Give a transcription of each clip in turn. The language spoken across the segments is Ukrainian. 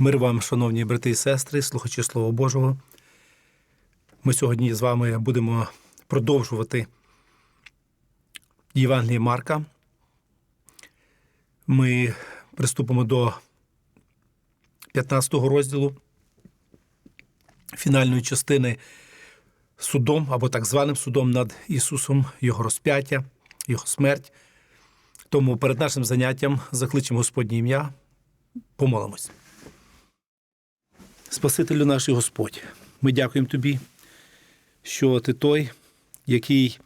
Мир вам, шановні брати і сестри, слухачі Слова Божого. Ми сьогодні з вами будемо продовжувати Євангеліє Марка. Ми приступимо до 15 розділу фінальної частини судом або так званим судом над Ісусом, Його розп'яття, Його смерть. Тому перед нашим заняттям закличемо Господнє ім'я, помолимось. Спасителю наш і Господь, ми дякуємо Тобі, що Ти той, який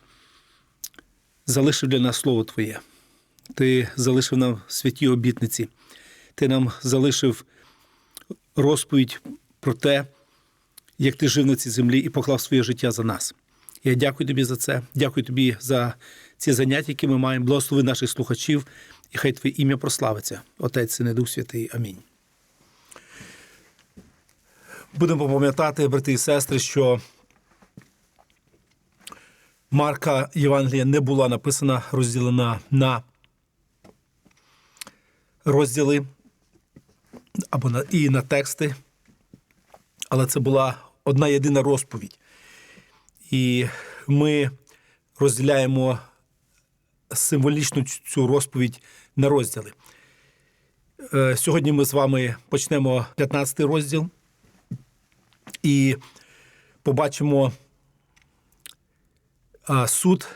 залишив для нас Слово Твоє. Ти залишив нам святі обітниці, Ти нам залишив розповідь про те, як ти жив на цій землі і поклав своє життя за нас. Я дякую тобі за це. Дякую тобі за ці заняття, які ми маємо. Благослови наших слухачів, і хай Твоє ім'я прославиться. Отець Син і Дух Святий. Амінь. Будемо пам'ятати, брати і сестри, що Марка Євангелія не була написана, розділена на розділи або на, і на тексти, але це була одна єдина розповідь. І ми розділяємо символічну цю розповідь на розділи. Е, Сьогодні ми з вами почнемо 15 розділ і побачимо суд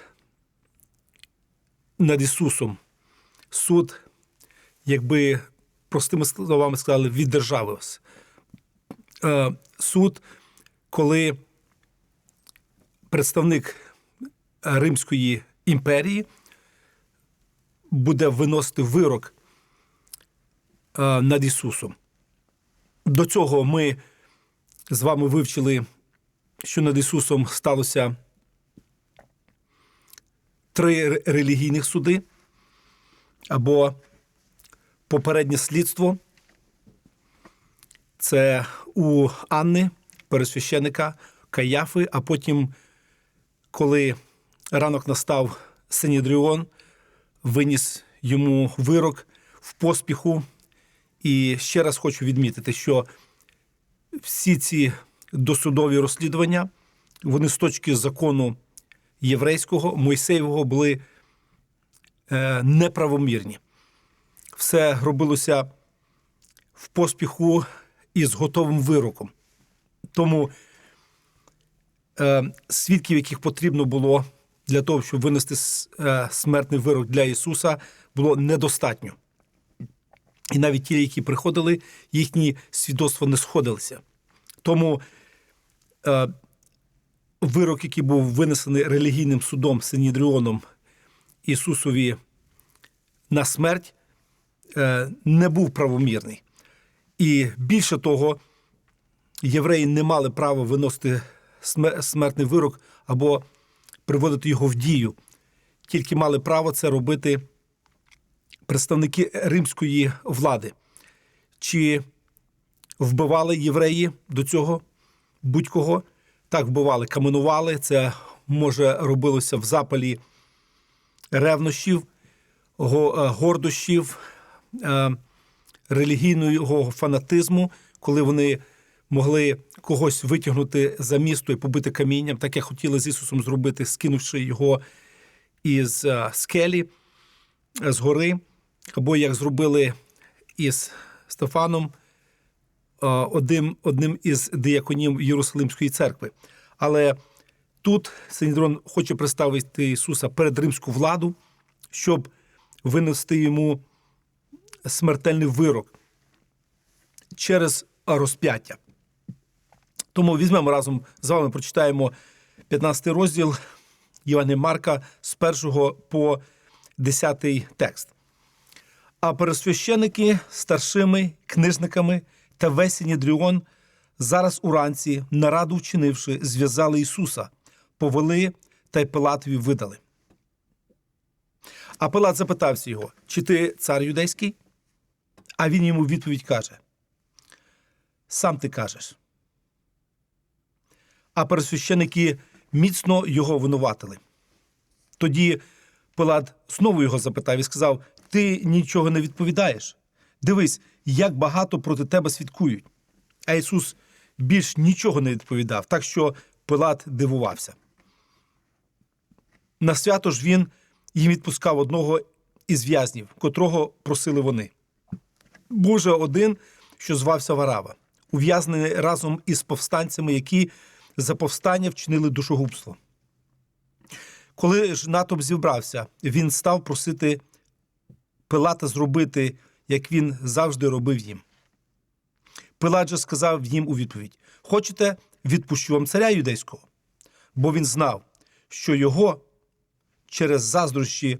над Ісусом. Суд, якби простими словами сказали, від держави. Суд, коли представник Римської імперії буде виносити вирок над Ісусом. До цього ми з вами вивчили, що над Ісусом сталося три релігійних суди або попереднє слідство. Це у Анни, пересвященика Каяфи, а потім, коли ранок настав, Синідріон виніс йому вирок в поспіху. І ще раз хочу відмітити, що всі ці досудові розслідування, вони з точки закону єврейського, Мойсеєвого були е, неправомірні. Все робилося в поспіху і з готовим вироком. Тому е, свідків, яких потрібно було для того, щоб винести е, смертний вирок для Ісуса, було недостатньо. І навіть ті, які приходили, їхні свідоцтва не сходилися. Тому е, вирок, який був винесений релігійним судом Синідріоном Ісусові на смерть, е, не був правомірний. І більше того, євреї не мали права виносити смертний вирок або приводити його в дію. Тільки мали право це робити представники римської влади. Чи вбивали євреї до цього будь-кого? Так, вбивали, каменували. Це може робилося в запалі ревнощів, е, гордощів, е, релігійного фанатизму, коли вони могли когось витягнути за місто і побити камінням, так як хотіли з Ісусом зробити, скинувши його із е, скелі, з гори, або як зробили із Стефаном, е, одним, одним із дияконів Єрусалимської церкви. Але тут Синідрон хоче представити Ісуса перед римську владу, щоб винести йому смертельний вирок через розп'яття. Тому візьмемо разом з вами, прочитаємо 15 розділ Євангелія Марка з 1 по 10 текст. А пересвященики старшими книжниками та весь Сінідріон зараз уранці, нараду вчинивши, зв'язали Ісуса, повели та й Пилатові видали. А Пилат запитався його: чи ти цар юдейський? А він йому відповідь каже: Сам ти кажеш. А пересвященики міцно його винуватили. Тоді Пилат знову його запитав і сказав: Ти нічого не відповідаєш. Дивись, як багато проти тебе свідкують. А Ісус більш нічого не відповідав, так що Пилат дивувався. На свято ж він їм відпускав одного із в'язнів, котрого просили вони. Був же один, що звався Варава, ув'язнений разом із повстанцями, які за повстання вчинили душогубство. Коли ж натовп зібрався, він став просити Пилата зробити, як він завжди робив їм. Пилат же сказав їм у відповідь: Хочете, відпущу вам царя юдейського? Бо він знав, що його через заздрощі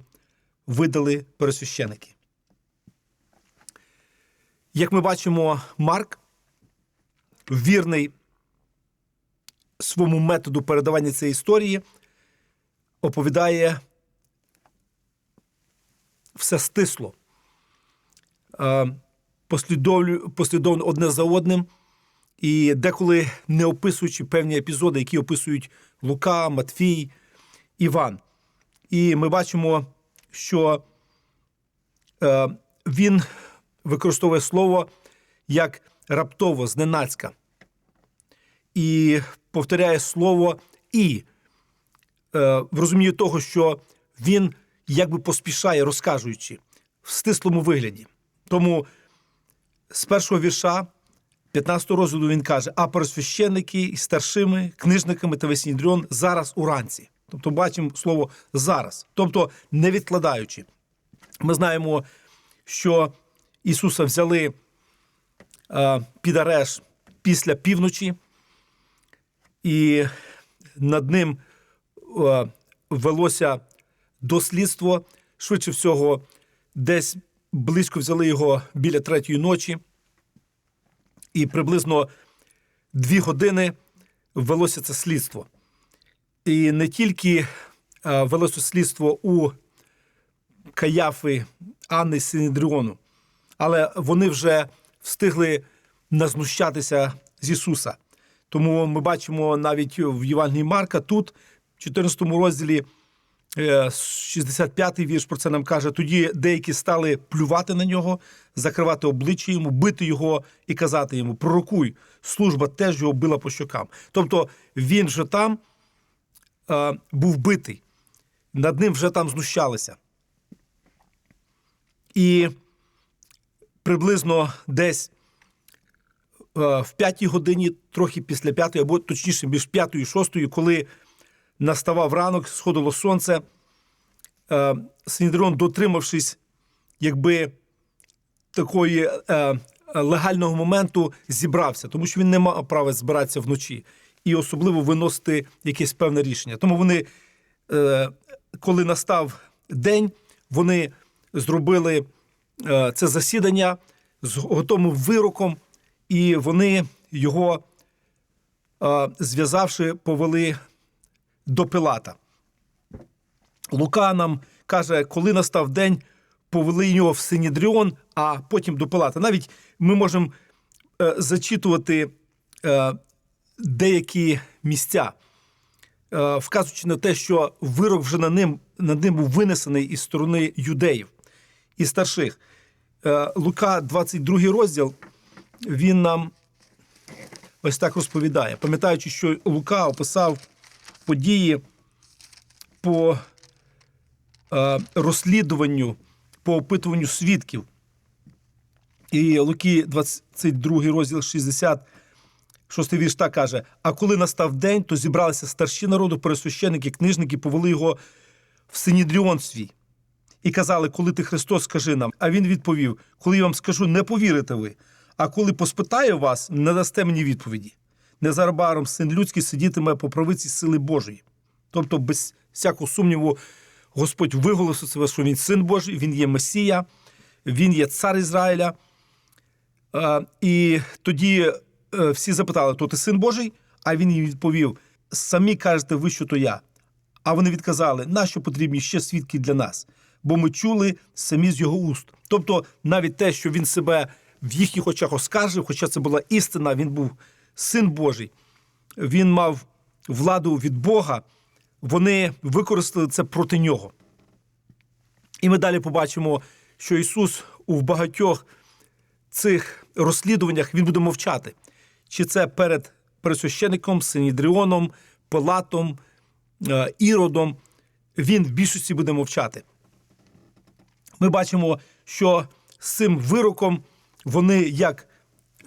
видали пересвященики. Як ми бачимо, Марк вірний своєму методу передавання цієї історії, оповідає все стисло, послідовно одне за одним, і деколи не описуючи певні епізоди, які описують Лука, Матфій, Іван. І ми бачимо, що е, він використовує слово як раптово, зненацька. І повторяє слово і е, в розумінні того, що він якби поспішає, розкажуючи в стислому вигляді. Тому з першого вірша 15 розділу він каже: а пересвященники і старшими, книжниками та весь Сіндріон зараз уранці. Тобто бачимо слово зараз, тобто не відкладаючи. Ми знаємо, що Ісуса взяли е, під арешт після півночі, і над ним е, велося дослідство. Швидше всього, десь близько взяли його біля третьої ночі, і приблизно дві години велося це слідство. І не тільки е, велося слідство у Каяфи Анни Синедріону, але вони вже встигли назнущатися з Ісуса. Тому ми бачимо навіть в Євангелії Марка тут, в 14 розділі, 65-й вірш про це нам каже. Тоді деякі стали плювати на нього, закривати обличчя йому, бити його і казати йому: Пророкуй, служба теж його била по щокам. Тобто він вже там е, був битий, над ним вже там знущалися. І приблизно десь е, в п'ятій годині, трохи після п'ятої, або точніше, між п'ятою і шостою, коли наставав ранок, сходило сонце, е, дотримавшись, якби такої е, легального моменту, зібрався, тому що він не мав права збиратися вночі і особливо виносити якесь певне рішення. Тому вони, е, коли настав день, вони зробили це засідання з готовим вироком, і вони його, зв'язавши, повели до Пилата. Лука нам каже, коли настав день, повели його в Синідріон, а потім до Пилата. Навіть ми можемо е, зачитувати е, деякі місця, е, вказуючи на те, що вирок вже на ним, над ним був винесений із сторони юдеїв і старших. Е, Лука, 22 розділ, він нам ось так розповідає, пам'ятаючи, що Лука описав події по е, розслідуванню, по опитуванню свідків. І Луки, 22 розділ 60, шостий вірш так каже: А коли настав день, то зібралися старші народу, пересвященники, книжники, повели його в Синідріон свій. І казали, коли ти Христос, скажи нам. А він відповів: Коли я вам скажу, не повірите ви. А коли поспитаю вас, не дасте мені відповіді. Незабаром син людський сидітиме по правиці сили Божої. Тобто, без всякого сумніву, Господь виголосив себе, що він син Божий, він є Месія, він є цар Ізраїля. Е, І тоді е, всі запитали: то ти син Божий? А він їм відповів: самі кажете ви, що то я. А вони відказали, нащо потрібні ще свідки для нас? Бо ми чули самі з його уст. Тобто, навіть те, що він себе в їхніх очах оскаржив, хоча це була істина, він був син Божий, він мав владу від Бога, вони використали це проти нього. І ми далі побачимо, що Ісус у багатьох цих розслідуваннях він буде мовчати. Чи це перед пересвященником, Синідріоном, Пилатом, е, Іродом, він в більшості буде мовчати. Ми бачимо, що з цим вироком вони як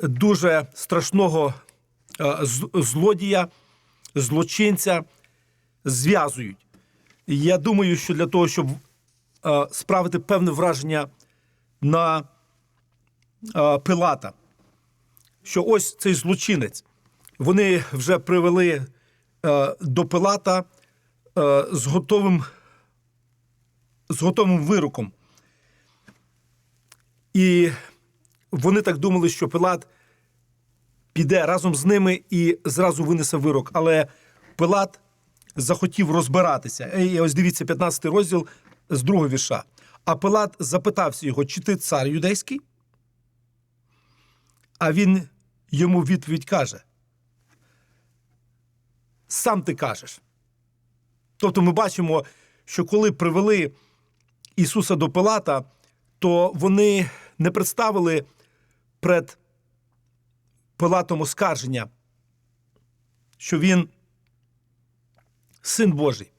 дуже страшного злодія, злочинця зв'язують. Я думаю, що для того, щоб е, справити певне враження на е, Пилата, що ось цей злочинець, вони вже привели е, до Пилата е, з готовим, з готовим вироком. І вони так думали, що Пилат піде разом з ними і зразу винесе вирок. Але Пилат захотів розбиратися. І ось дивіться, 15 розділ з другого вірша. А Пилат запитався його, чи ти цар юдейський? А він йому відповідь каже: Сам ти кажеш. Тобто ми бачимо, що коли привели Ісуса до Пилата, то вони не представили перед Пилатом оскарження, що він син Божий.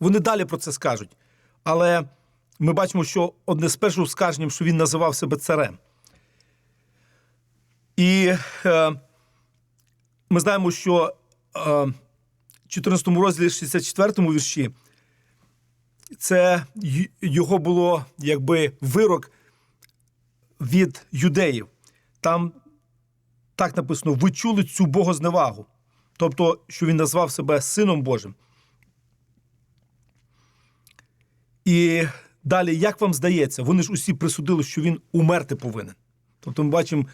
Вони далі про це скажуть. Але ми бачимо, що одне з перших оскарженням, що він називав себе царем. І е, ми знаємо, що е, в 14 розділі 64 вірші це його було якби вирок від юдеїв. Там так написано: ви чули цю богозневагу. Тобто, що він назвав себе Сином Божим. І далі, як вам здається, вони ж усі присудили, що він умерти повинен. Тобто, ми бачимо,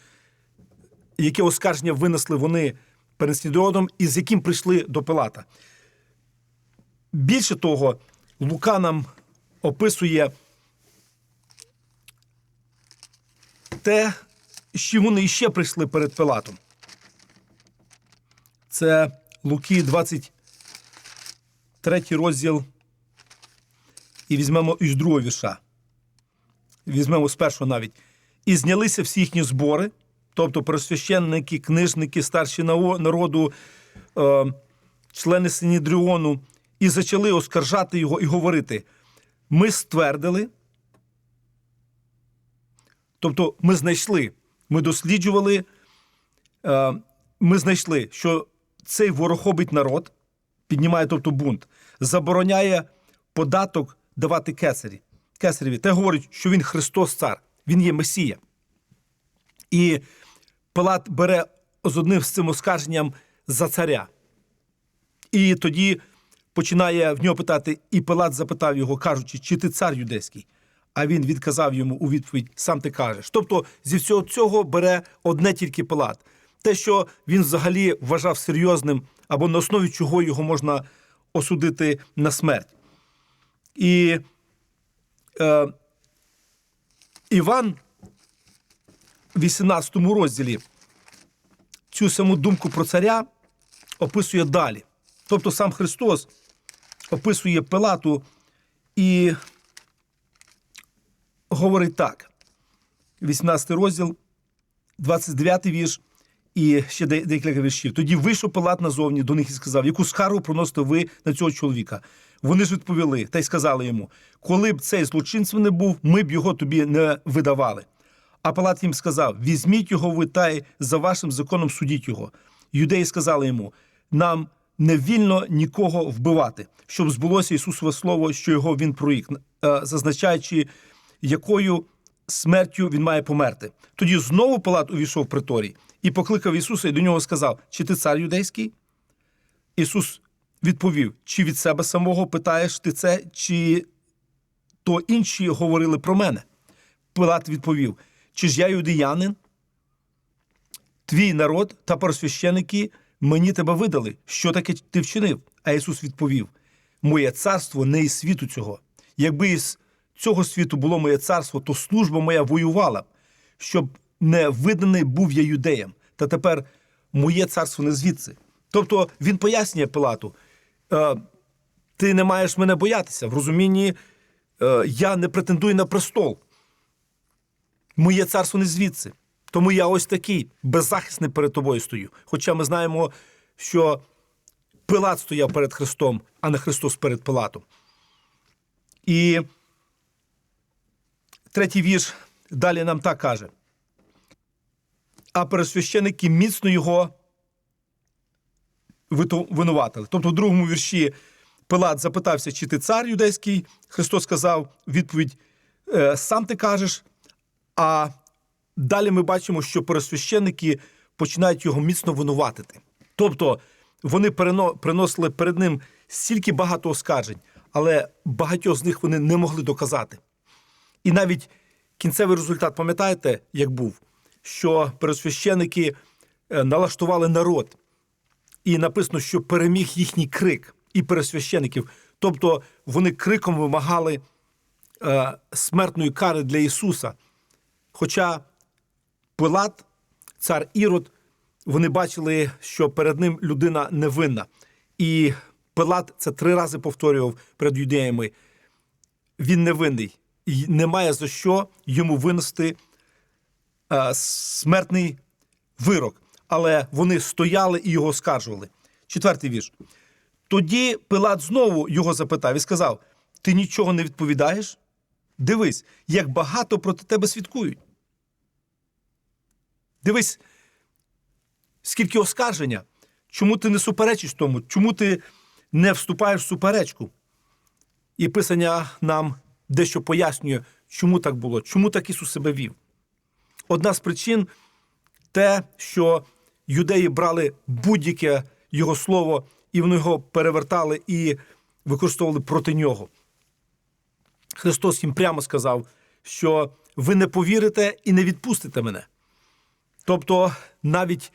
яке оскарження винесли вони перед Снідродом і з яким прийшли до Пилата. Більше того, Лука нам описує те, що вони іще прийшли перед Пилатом. Це Луки 23 розділ. І візьмемо із другого вірша. Візьмемо з першого навіть. І знялися всі їхні збори, тобто просвященники, книжники, старші народу, е, члени Синідріону, і почали оскаржати його і говорити: ми ствердили, тобто ми знайшли, ми досліджували, е, ми знайшли, що цей ворохобить народ, піднімає тобто бунт, забороняє податок давати кесарі, кесареві, та говорить, що він Христос цар, він є Месія. І Пилат бере з одним з цим оскарженням за царя. І тоді починає в нього питати, і Пилат запитав його, кажучи, чи ти цар юдейський? А він відказав йому у відповідь: сам ти кажеш. Тобто зі всього цього бере одне тільки Пилат. Те, що він взагалі вважав серйозним, або на основі чого його можна осудити на смерть. І е, Іван в 18 розділі цю саму думку про царя описує далі. Тобто сам Христос описує Пилату і говорить так: 18 розділ, 29 вірш. І ще декілька віршів. Тоді вийшов Пилат назовні до них і сказав, яку скаргу проносите ви на цього чоловіка. Вони ж відповіли та й сказали йому: коли б цей злочинцем не був, ми б його тобі не видавали. А Палат їм сказав: візьміть його ви та й за вашим законом судіть його. Юдеї сказали йому: нам не вільно нікого вбивати, щоб збулося Ісусове слово, що його він проїк, е, зазначаючи, якою смертю він має померти. Тоді знову Палат увійшов в приторій і покликав Ісуса і до нього сказав: Чи ти цар юдейський? Ісус відповів: Чи від себе самого питаєш ти це, чи то інші говорили про мене? Пилат відповів: Чи ж я юдеянин? Твій народ та просвященики мені тебе видали. Що таке ти вчинив? А Ісус відповів: Моє царство не із світу цього. Якби із цього світу було моє царство, то служба моя воювала, щоб не виданий був я юдеям. Та тепер моє царство не звідси. Тобто він пояснює Пилату: е, ти не маєш мене боятися. В розумінні е, я не претендую на престол. Моє царство не звідси. Тому я ось такий беззахисний перед тобою стою. Хоча ми знаємо, що Пилат стояв перед Христом, а не Христос перед Пилатом. І третій вірш далі нам так каже. А пересвященики міцно його винуватили. Тобто, в другому вірші Пилат запитався, чи ти цар юдейський. Христос сказав відповідь: «Е, сам ти кажеш. А далі ми бачимо, що пересвященники починають його міцно винуватити. Тобто вони приносили перед ним стільки багато оскаржень, але багатьох з них вони не могли доказати. І навіть кінцевий результат, пам'ятаєте, як був? Що пересвященики е, налаштували народ, і написано, що переміг їхній крик і пересвящеників. Тобто вони криком вимагали е, смертної кари для Ісуса. Хоча Пилат, цар Ірод, вони бачили, що перед ним людина невинна. І Пилат це три рази повторював перед юдеями. Він невинний. Немає за що йому винести е, смертний вирок. Але вони стояли і його оскаржували. Четвертий вірш. Тоді Пилат знову його запитав і сказав: Ти нічого не відповідаєш? Дивись, як багато проти тебе свідкують. Дивись, скільки оскарження. Чому ти не суперечиш тому? Чому ти не вступаєш в суперечку? І писання нам дещо пояснює, чому так було, чому так Ісус себе вів. Одна з причин те, що юдеї брали будь-яке його слово, і вони його перевертали і використовували проти нього. Христос їм прямо сказав, що ви не повірите і не відпустите мене. Тобто навіть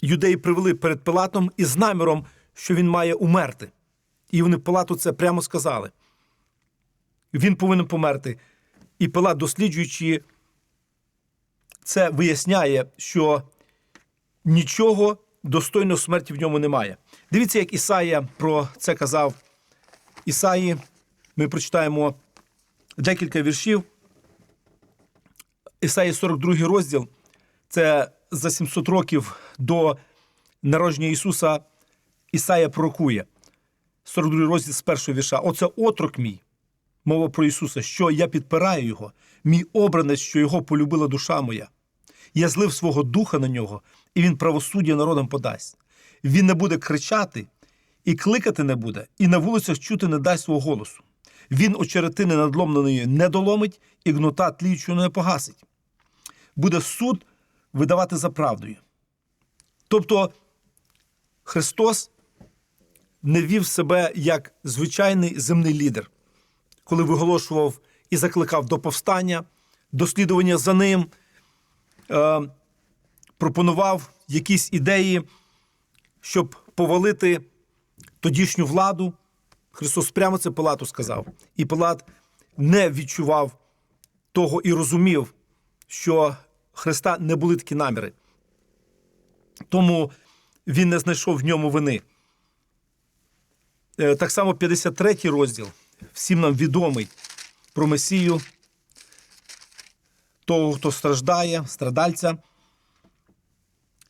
юдеї привели перед Пилатом із наміром, що він має умерти. І вони Пилату це прямо сказали. Він повинен померти. І Пилат, досліджуючи це, виясняє, що нічого достойного смерті в ньому немає. Дивіться, як Ісаїя про це казав. Ісаї, ми прочитаємо декілька віршів. Ісаї 42 розділ. Це за 700 років до народження Ісуса Ісая пророкує. 42 розділ з першого вірша. Оце отрок мій, мова про Ісуса, що я підпираю Його, мій обранець, що його полюбила душа моя. Я злив свого духа на нього, і він правосуддя народам подасть. Він не буде кричати, і кликати не буде, і на вулицях чути не дасть свого голосу. Він очеретини надломленої не доломить, і гнота тліючого не погасить. Буде суд видавати за правдою. Тобто Христос не вів себе як звичайний земний лідер, коли виголошував і закликав до повстання, дослідування за ним, е, пропонував якісь ідеї, щоб повалити тодішню владу. Христос прямо це Пилату сказав. І Пилат не відчував того і розумів, що Христа не були такі наміри. Тому він не знайшов в ньому вини. Е, Так само 53 розділ, всім нам відомий про Месію, того, хто страждає, страдальця.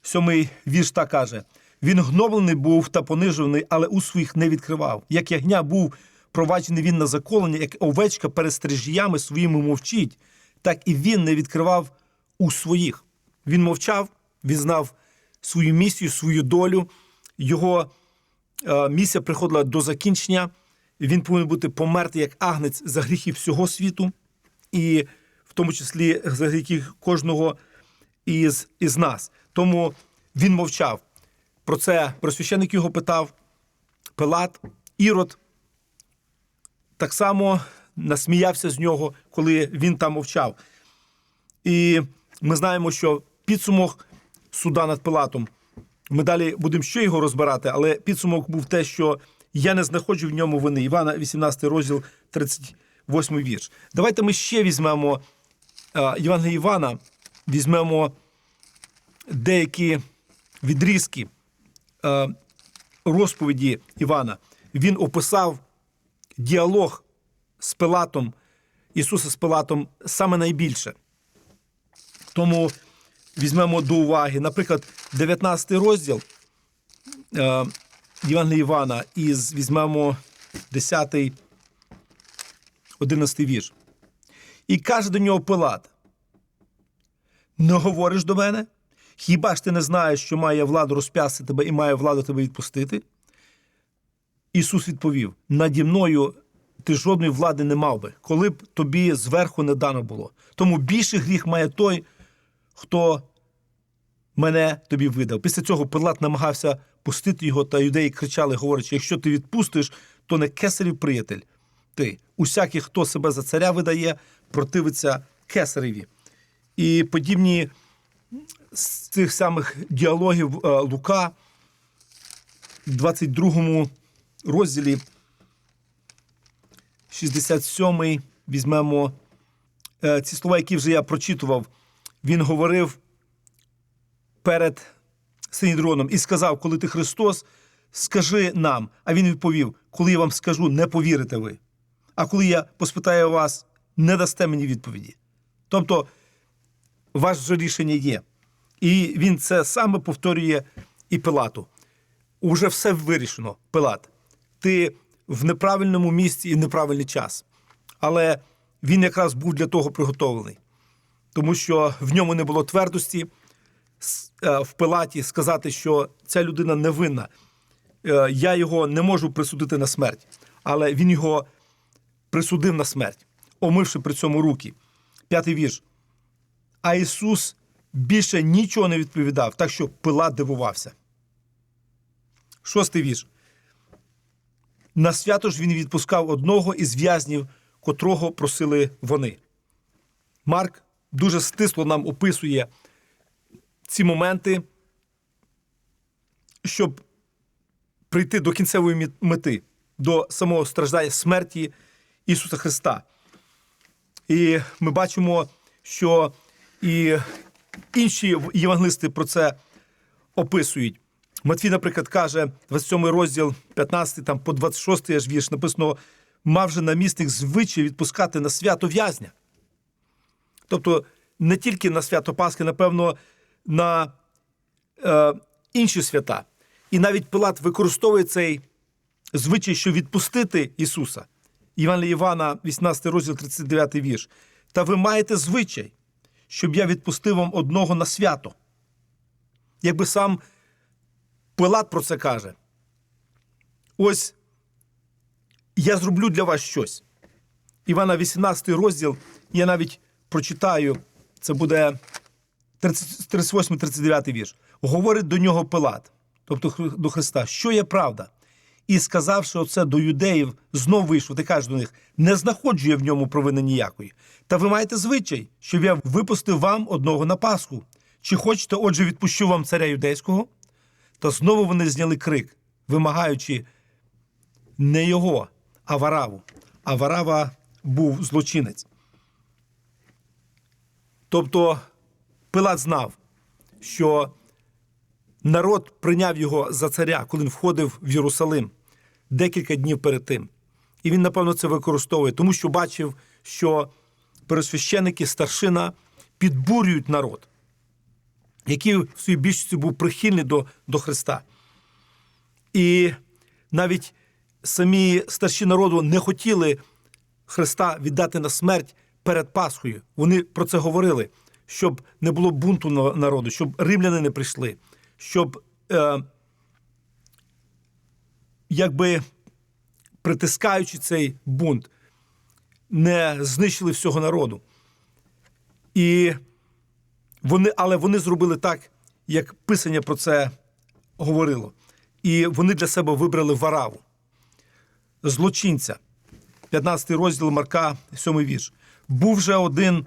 Сьомий вірш так каже: Він гноблений був та понижений, але у своїх не відкривав. Як ягня був проваджений він на заколення, як овечка перед стрижіями своїми мовчить, так і він не відкривав у своїх. Він мовчав, він знав свою місію, свою долю. Його е, місія приходила до закінчення. Він повинен бути померти як агнець за гріхи всього світу, і в тому числі за гріхи кожного із, із нас. Тому він мовчав. Про це просвященик його питав Пилат, Ірод. Так само насміявся з нього, коли він там мовчав. І ми знаємо, що підсумок суда над Пилатом. Ми далі будемо ще його розбирати, але підсумок був те, що я не знаходжу в ньому вини. Івана, 18 розділ, 38 вірш. Давайте ми ще візьмемо е, Євангелія Івана, візьмемо деякі відрізки е, розповіді Івана. Він описав діалог з Пилатом, Ісуса з Пилатом саме найбільше. Тому візьмемо до уваги, наприклад, 19 розділ е, Євангелія Івана, із візьмемо 10, 11 вірш. І каже до нього Пилат: Не говориш до мене? Хіба ж ти не знаєш, що має владу розп'ясти тебе і має владу тебе відпустити? Ісус відповів: наді мною ти жодної влади не мав би, коли б тобі зверху не дано було. Тому більший гріх має той, хто мене тобі видав. Після цього Пилат намагався пустити його, та юдеї кричали, говорячи: якщо ти відпустиш, то не кесарів приятель. Ти усякий, хто себе за царя видає, противиться кесареві. І подібні з цих самих діалогів е, Лука в 22 розділі 67-й візьмемо е, ці слова, які вже я прочитував. Він говорив перед Синідроном і сказав: Коли ти Христос, скажи нам. А він відповів: Коли я вам скажу, не повірите ви. А коли я поспитаю вас, не дасте мені відповіді. Тобто, ваше рішення є. І він це саме повторює і Пилату. Уже все вирішено, Пилат. Ти в неправильному місці і в неправильний час. Але він якраз був для того приготовлений, тому що в ньому не було твердості в Пилаті сказати, що ця людина невинна. Е, Я його не можу присудити на смерть, але він його присудив на смерть, омивши при цьому руки. П'ятий вірш. А Ісус більше нічого не відповідав, так що Пилат дивувався. Шостий вірш. На свято ж він відпускав одного із в'язнів, котрого просили вони. Марк дуже стисло нам описує ці моменти, щоб прийти до кінцевої мети, до самого страждання смерті Ісуса Христа. І ми бачимо, що і інші євангелисти про це описують. Матвій, наприклад, каже, 27 розділ, 15 там, по 26 аж вірш, написано: мав же намісник звичай відпускати на свято в'язня. Тобто не тільки на свято Пасхи, напевно, на е, інші свята. І навіть Пилат використовує цей звичай, щоб відпустити Ісуса. Івана Івана, 18 розділ, 39 вірш. Та ви маєте звичай, щоб я відпустив вам одного на свято. Якби сам Пилат про це каже. Ось я зроблю для вас щось. Івана 18 розділ, я навіть прочитаю, це буде 38-39 вірш. Говорить до нього Пилат, тобто до Христа, що є правда. І сказавши оце до юдеїв, знов вийшов, ти кажеш до них: не знаходжу я в ньому провини ніякої. Та ви маєте звичай, щоб я випустив вам одного на Пасху. Чи хочете, отже, відпущу вам царя юдейського? Та знову вони зняли крик, вимагаючи не його, а Вараву. А Варава був злочинець. Тобто Пилат знав, що народ прийняв його за царя, коли він входив в Єрусалим декілька днів перед тим. І він, напевно, це використовує, тому що бачив, що пересвященики, старшина підбурюють народ, який в своїй більшості був прихильний до, до Христа. І навіть самі старші народу не хотіли Христа віддати на смерть перед Пасхою. Вони про це говорили, щоб не було бунту народу, щоб римляни не прийшли, щоб е, якби притискаючи цей бунт, не знищили всього народу. І вони, але вони зробили так, як Писання про це говорило. І вони для себе вибрали вараву, злочинця. 15 розділ Марка, 7 вірш. Був же один,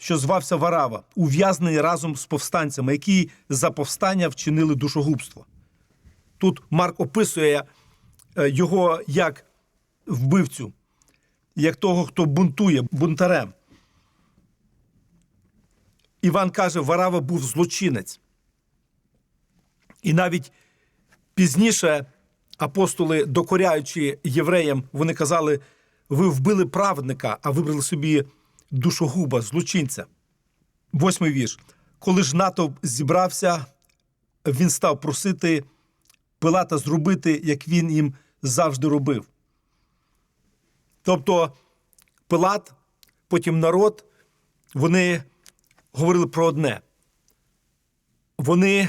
що звався Варава, ув'язнений разом з повстанцями, які за повстання вчинили душогубство. Тут Марк описує е, його як вбивцю, як того, хто бунтує, бунтарем. Іван каже, Варава був злочинець. І навіть пізніше апостоли, докоряючи євреям, вони казали: ви вбили праведника, а вибрали собі душогуба, злочинця. Восьмий вірш. Коли ж натовп зібрався, він став просити Пилата зробити, як він їм завжди робив. Тобто Пилат, потім народ, вони говорили про одне. Вони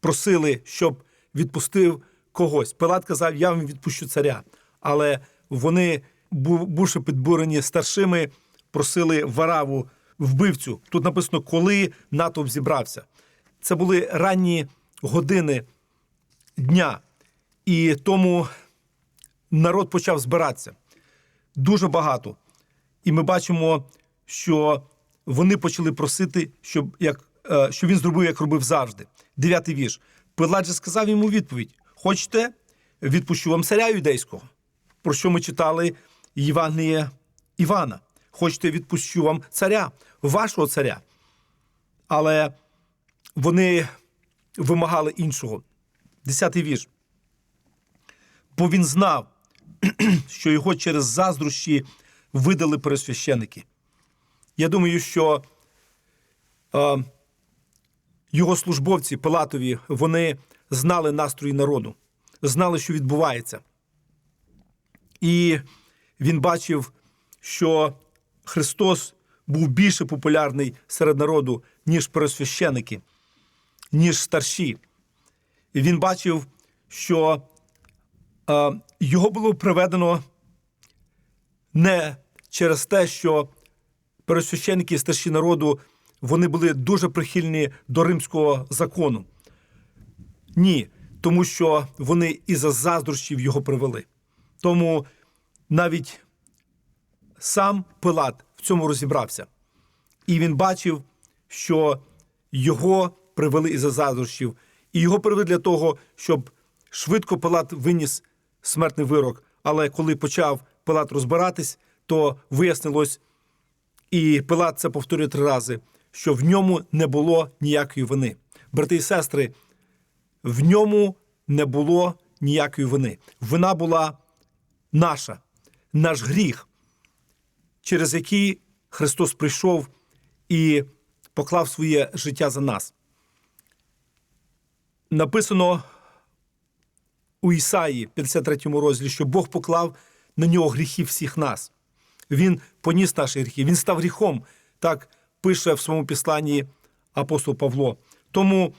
просили, щоб відпустив когось. Пилат казав, я вам відпущу царя. Але вони, бу- бувши підбурені старшими, просили вараву вбивцю. Тут написано, коли натовп зібрався. Це були ранні години дня. І тому народ почав збиратися дуже багато. І ми бачимо, що вони почали просити, щоб, як, е, щоб він зробив, як робив завжди. Дев'ятий вірш. Пилат же сказав йому відповідь: Хочете, відпущу вам царя юдейського, про що ми читали Євангеліє Івана. Хочете, відпущу вам царя, вашого царя. Але вони вимагали іншого. Десятий вірш. Бо він знав, що його через заздрощі видали пересвященики. Я думаю, що е, його службовці Пилатові вони знали настрої народу, знали, що відбувається. І він бачив, що Христос був більше популярний серед народу, ніж пересвященики, ніж старші. І він бачив, що е, його було приведено не через те, що пересвященники і старші народу вони були дуже прихильні до римського закону. Ні, тому що вони із-за заздрощів його привели. Тому навіть сам Пилат в цьому розібрався. І він бачив, що його привели із-за заздрощів, і його привели для того, щоб швидко Пилат виніс смертний вирок. Але коли почав Пилат розбиратись, то вияснилось, і Пилат це повторює три рази, що в ньому не було ніякої вини. Брати і сестри, в ньому не було ніякої вини. Вина була наша, наш гріх, через який Христос прийшов і поклав своє життя за нас. Написано у Ісаї, 53 розділі, що Бог поклав на нього гріхи всіх нас. Він поніс наші гріхи, він став гріхом. Так пише в своєму післанні апостол Павло. Тому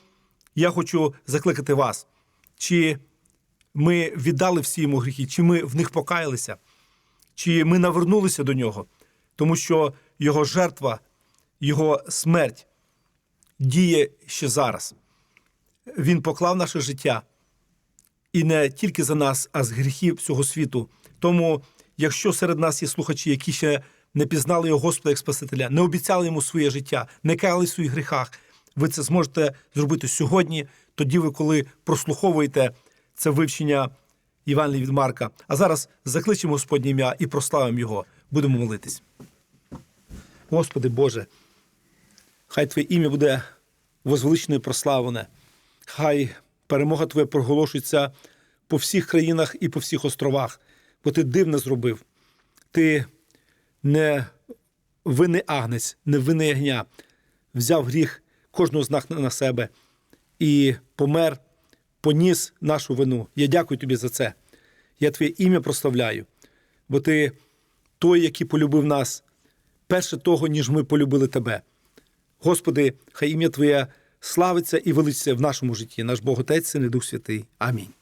я хочу закликати вас, чи ми віддали всі йому гріхи, чи ми в них покаялися, чи ми навернулися до нього, тому що його жертва, його смерть діє ще зараз. Він поклав наше життя і не тільки за нас, а з гріхів всього світу. Тому, якщо серед нас є слухачі, які ще не пізнали його Господа як Спасителя, не обіцяли йому своє життя, не каяли в своїх гріхах, ви це зможете зробити сьогодні, тоді ви, коли прослуховуєте це вивчення Євангелія від Марка. А зараз закличемо Господнє ім'я і прославимо Його. Будемо молитись. Господи Боже, хай Твоє ім'я буде возвеличене і прославлене. Хай перемога Твоя проголошується по всіх країнах і по всіх островах, бо Ти дивне зробив. Ти не винний агнець, не винний ягня, взяв гріх кожного з нас на себе і помер, поніс нашу вину. Я дякую тобі за це. Я Твоє ім'я прославляю, бо ти той, який полюбив нас перше того, ніж ми полюбили тебе. Господи, хай ім'я Твоє славиться і величиться в нашому житті, наш Бог Отець, Син і Дух Святий. Амінь.